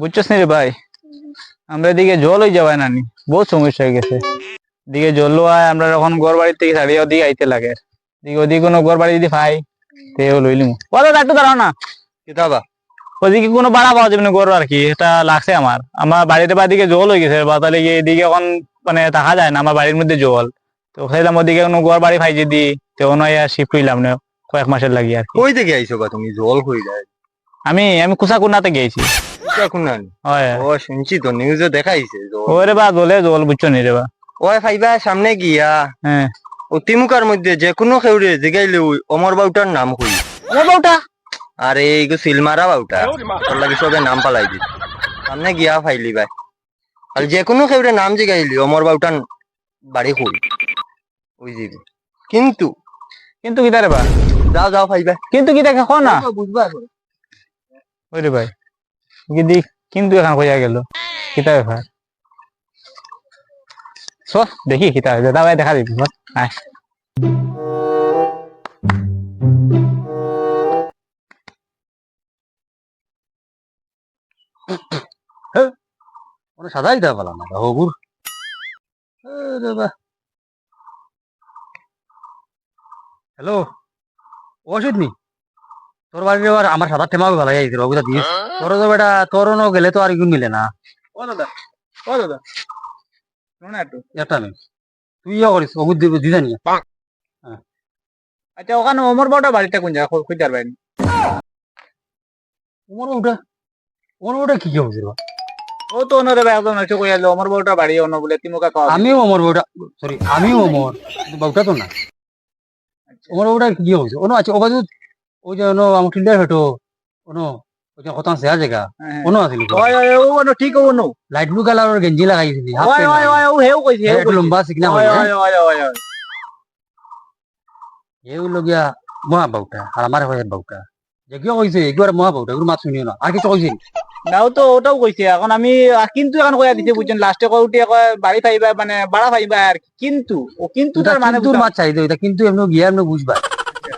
বুঝছস নি রে ভাই? আমরা এদিকে জল হয়ে যাবে নানি বহুত সমস্যা হয়ে গেছে। এদিকে জল হয় আমরা যখন ঘর বাড়ির থেকে ছাড়িয়ে ওদিকে আইতে লাগে। এদিকে ওদিকে কোনো ঘর বাড়ি যদি পাই তে লইলিম বলো একটু দাঁড়াও না। কিতাবা ওদিকে কোনো ভাড়া পাওয়া যাবে না গরু আর কি এটা লাগছে আমার। আমার বাড়িতে বা দিকে জল হয়ে গেছে বা তাহলে এদিকে এখন মানে থাকা যায় না আমার বাড়ির মধ্যে জল। তো খাইলাম ওদিকে কোনো ঘর বাড়ি পাই যদি তো নয় শিফট হইলাম না কয়েক মাসের লাগি আর কি। কই থেকে আইছো বা তুমি? জল কই যায়? আমি আমি কুসাকুন্নাতে গেছি এখন না ও শুনছি তো নিউজে দেখাইছে জল ওরে বা জলে জল বুঝছ নি রে বা। ওই ফাইবা সামনে গিয়া হ্যাঁ। অতিমুখার মধ্যে যে কোনো খেউরে জিগাইলে অমর বাউটার নাম কই? ও বউটা? আরে এইগো সিলমারা বাউটা। তোর লাগি সবে নাম পালাই দি সামনে গিয়া ফাইলি ভাই। আর যে কোনো খেউরে নাম জিগাইলি অমর বাউটার বাড়ি কই? ওই কিন্তু কিন্তু কিতা রে বা? যাও যাও ফাইবা। কিন্তু কিতা খ না? বুঝবা। ওই রে ভাই। গিদি কিন্তু এখন কইয়া গেল, কিতা ব্যাপার? চল দেখি কিতা হয়েছে দাবাই দেখা দিবি আয়। ওরা সাদাই দেওয়া পালাম না হবুর হ্যালো ওষুধ নি? তোর বাড়ির এবার আমার সাদা ভালো যাইছে রবিদা দিস। তোর তো বেটা তোর গেলে তো আর মিলে না। ও দাদা ও দাদা। শোনো একটু। এটা নেই তুই ইয়া করিস দিব দিদা নিয়ে। আচ্ছা ওখানে বউটা বাড়িটা কোন জায়গা? খুঁজার ওমর ওটা ওমর ওটা কি কি হয়েছিল? ও তো অন্য রে ভাই একদম একটু কইয়া অমর বউটা বাড়ি অন্য বলে তিমুকা খাওয়া আমিও অমর বউটা সরি আমিও অমর বউটা তো না। ওমর ওটা কি হয়েছে? ওনো আছে ওবাজু ওই যে আমার টিন্ডার হতো ওনো ওই যে কত আছে জায়গা। আছিল ওই ওই ও অন্য ঠিক ও অন্য লাইট ব্লু কালারের গেঞ্জি লাগাইছিলি হাফ ওই ওই ওই ও হেও কইছে হেও লম্বা সিকনা ওই ওই ওই ওই ওই এই লগিয়া মহা বাউটা আর আমার হয়ে বাউটা যে কইছে একবার মহা বাউটা মাছ শুনিও না। আর কিছু কইছে নাও তো ওটাও কইছে এখন আমি কিন্তু এখন কইয়া দিতে বুঝছেন লাস্টে কই উঠে কয় বাড়ি পাইবা মানে বাড়া পাইবা আর কিন্তু ও কিন্তু তার মানে কিন্তু মাছ চাই কিন্তু এমনি গিয়া এমনি বুঝবা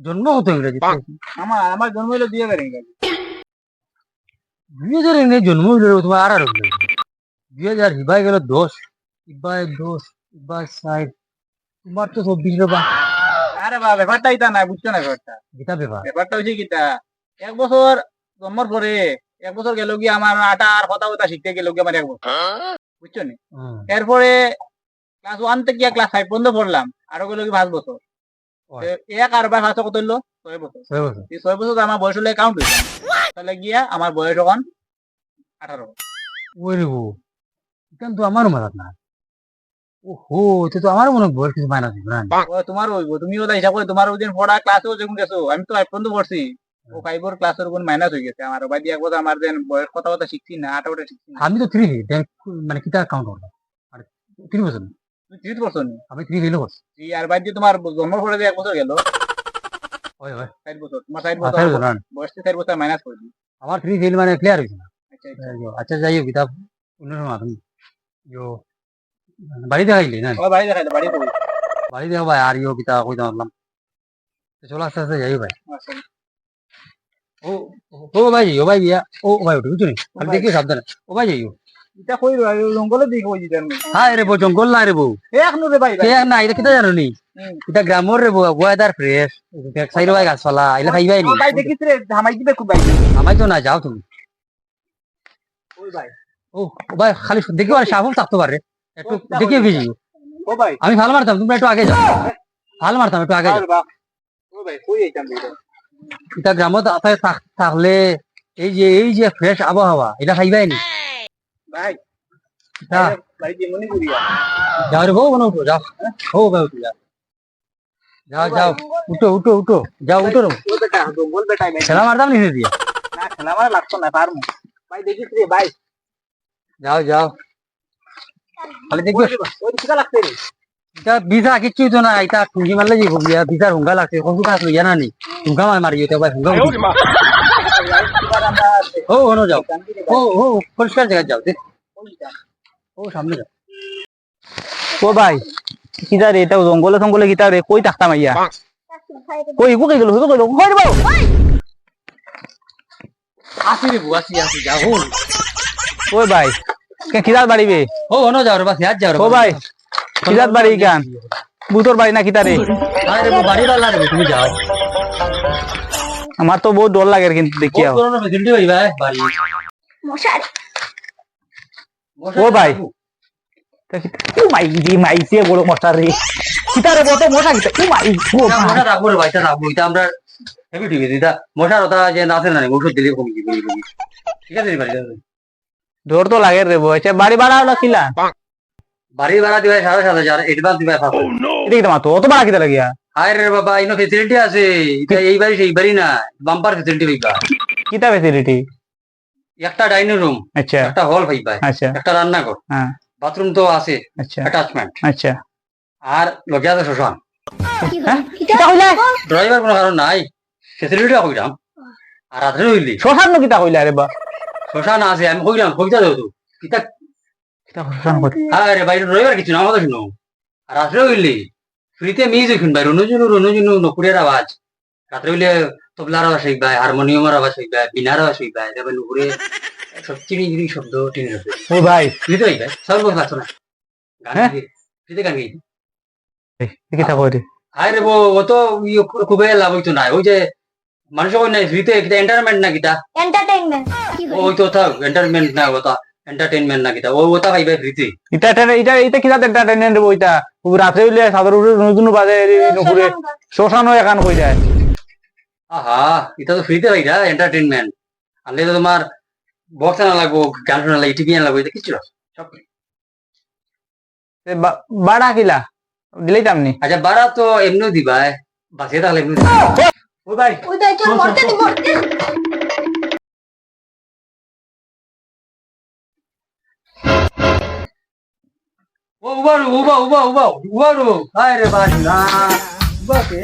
জন্ম হতো ইংরেজি আমার আমার জন্ম হইল দুই হাজার ইংরেজি। দুই হাজার ইংরেজি জন্ম হইল তোমার আর আর দুই হাজার হিবাই গেল দশ হিবাই হিবাই তোমার তো চব্বিশ আরে বা ইতা না বুঝছ না ব্যাপারটা? গীতা ব্যাপার? ব্যাপারটা হচ্ছে গীতা এক বছর জন্মর পরে এক বছর গেল গিয়ে আমার আটা আর হতা হতা শিখতে গেল গিয়ে আমার এক বছর। বুঝছ নি? এরপরে ক্লাস ওয়ান থেকে ক্লাস ফাইভ পর্যন্ত পড়লাম আরও গেল কি পাঁচ বছর। এক আর বার পাঁচ কত হইল? ছয় বছর। এই ছয় বছর আমার বয়স হলে কাউন্ট হইলাম তাহলে গিয়া আমার বয়স তখন আঠারো। ওই কিন্তু আমারও মাথাত না। ও হো তো আমারও মনে বয়স কিছু মাইনাস হইব না। তোমার হইব। তুমি ওটা হিসাব করে তোমার ওই দিন পড়া ক্লাসেও যখন গেছো আমি তো ফাইভ পর্যন্ত পড়ছি। ও ফাইভের ক্লাসের কোন মাইনাস হয়ে গেছে। আমার বাদি এক বছর আমার দেন বয়স কথা কথা শিখছি না আটা ওটা শিখছি না। আমি তো থ্রি মানে কিতা কাউন্ট করলাম। আর তিন বছর না। তুমি তিরিশ বছর নি আমি থ্রি ফেলে করছি এই আর তোমার জন্ম পরে এক বছর গেল ওই ওই। ষাট বছর তোমার ষাট বছর না বয়স ষাট বছর মাইনাস করে দিই আমার মানে ক্লিয়ার হয়েছে না। আচ্ছা আচ্ছা। আচ্ছা যাই হোক কিতাব বাড়ি দেখাইলি না ও বাড়ি দেখা ভাই আর কই চলো আস্তে আস্তে যাই ভাই। ও ও ভাই ও ভাই ইয়া ও ভাই উঠে বুঝছ নি? আমি দেখি সাবধানে। ও ভাই যাইও। এটা কই রো জঙ্গলে দিকে কই দিতেন হ্যাঁ রে বউ জঙ্গল না রে বউ। এক নুরে ভাই ভাই। না এটা জানো নি এটা গ্রামর রে বউ ওয়েদার ফ্রেশ সাইড ভাই গাছপালা এলা খাইবাই নি? ভাই দেখিস রে ধামাই দিবে খুব ভাই। আমাই তো না যাও তুমি। ওই ভাই। ও ভাই খালি দেখি আর থাকতে পারে একটু দেখিয়ে গেছি ও ভাই। আমি ভালো মারতাম তুমি একটু আগে যাও। ভালো মারতাম একটু আগে যাও। ও ভাই কই এইতাম এটা গ্রামত থাকলে এই যে এই যে ফ্রেশ আবহাওয়া এটা খাইবাই নি? ভাই যাও রে বউ মনে উঠো যাও ও ভাই উঠো যাও। যাও যাও উঠো উঠো উঠো। যাও উঠো রে ও বেটা জঙ্গল বেটা ভাই খেলা মারতাম নিচে দিয়ে না না আমার লাগতো না পারমু ভাই দেখিস রে ভাই। যাও যাও। খালি দেখব ওই কিটা লাগছে রে? এটা বিজা কিচ্ছু তো না এটা টুঙ্গি মারলে গিয়া বিজার হুঙ্গা লাগছে। কোন কাজ লইয়া না নি হুঙ্গা মার মারি ভাই হুঙ্গা উঠি। ও ওনো যাও। ও ও পরিষ্কার জায়গা যাও ও সামনে যাও। ও ভাই কিটা রে এটা জঙ্গলে জঙ্গলে রে? কই থাকতাম আইয়া কই কই গেল ইকো কই কই রে আসি রে বুয়া আসি আসি যাও। ও ওই ভাই কে কিদার বাড়ি বে? ও ওনো যাও রে বাস ইয়ার যাও রে ও ভাই কিদার বাড়ি গান? বুতর বাড়ি না কিটা রে? আরে বাড়ি বালা রে তুমি যাও। আমার তো বহুত ডর লাগে কিন্তু দেখি ও ভাই। বাড়ি ও ভাই। তা মাই দি মাইছে বড় মশা রে। কিটা রে বড় মশা কিটা ও মাই ও মশা রাখব রে ভাই এটা রাখব। এটা আমরা হেভি টিভি দিদা মশার ওটা যে না আছে না ওষুধ দিলে কমে যাবে ঠিক আছে রে বাড়ি যাও। ডর তো লাগে রে বই বাড়ি ভাড়া হলো কিলা? বাড়ি ভাড়া দিবে সাড়ে সাত হাজার এডভান্স দিবে এটা কিটা মাতো অত ভাড়া কিটা লাগিয়া? আরে রে বাবা ইনো ফেসিলিটি আছে। এটা এই বাড়ি সেই বাড়ি না বাম্পার ফেসিলিটি পাইবা কিটা ফেসিলিটি একটা ডাইনিং রুম আচ্ছা। একটা হল পাইবা আচ্ছা। একটা রান্নাঘর। হ্যাঁ। বাথরুম তো আছে আচ্ছা। অ্যাটাচমেন্ট আচ্ছা। আর লগে আছে শ্মশান হ্যাঁ? কিটা কইলা? ড্রাইভার কোনো কারণ নাই। ফেসিলিটি কইরাম। আর রাত্রে হইলি। শ্মশান নো কিটা কইলা রে বা? শ্মশান আছে আমি কইলাম কবিতা দেও তো। কিতা কিটা শ্মশান কই আরে বাইরে ড্রাইভার কিছু না আমাদের শুনো। আর রাত্রে হইলি। ফ্রিতে মিউজিক শুনবাই রনুজুনু রনুজুনু নকুরের আওয়াজ। রাত্রে হইলে তবলার আওয়াজ শিখবা হারমোনিয়ামের আওয়াজ শিখবা বিনার আওয়াজ শিখবা তারপর নুপুরে সব চিনি চিনি শব্দ টিনি শব্দ ও ভাই। ফ্রিতে হইবা সব কথা লাগতো না গান হ্যাঁ? ফ্রিতে গান গাইতে কিটা কই রে। আরে বো ও তো ইয়ে খুবই লাভ হইতো না। ওই যে মানুষ কই নাই ফ্রিতে কিটা এন্টারটেনমেন্ট না কিটা এন্টারটেইনমেন্ট ও ওই তো থাক এন্টারটেনমেন্ট না ওটা এন্টারটেনমেন্ট না কিটা ও ওটা পাইবা ফ্রিতে এটা এটা এটা এটা কিটা এন্টারটেইনমেন্ট রে বইটা রাতে হইলে সাদর উপরে নতুন বাজে নুপুরে শ্মশান গান কই যায় আহা এটা তো ফ্রিতে পাইরা এন্টারটেনমেন্ট আনলে তো তোমার বক্স না লাগবো গান শোনা লাগবে টিভি না লাগবে এটা কিছু সব free। এ বা- বাড়া কিলা? দিলেই তামনি। আচ্ছা বাড়া তো এমনিও দিবা বাসে তাহলে এমনি ও ভাই। ওই তো চল মরতে দি মরতে ও উবারু উবা উবা উবা উবারু আরে বাস না উবা কে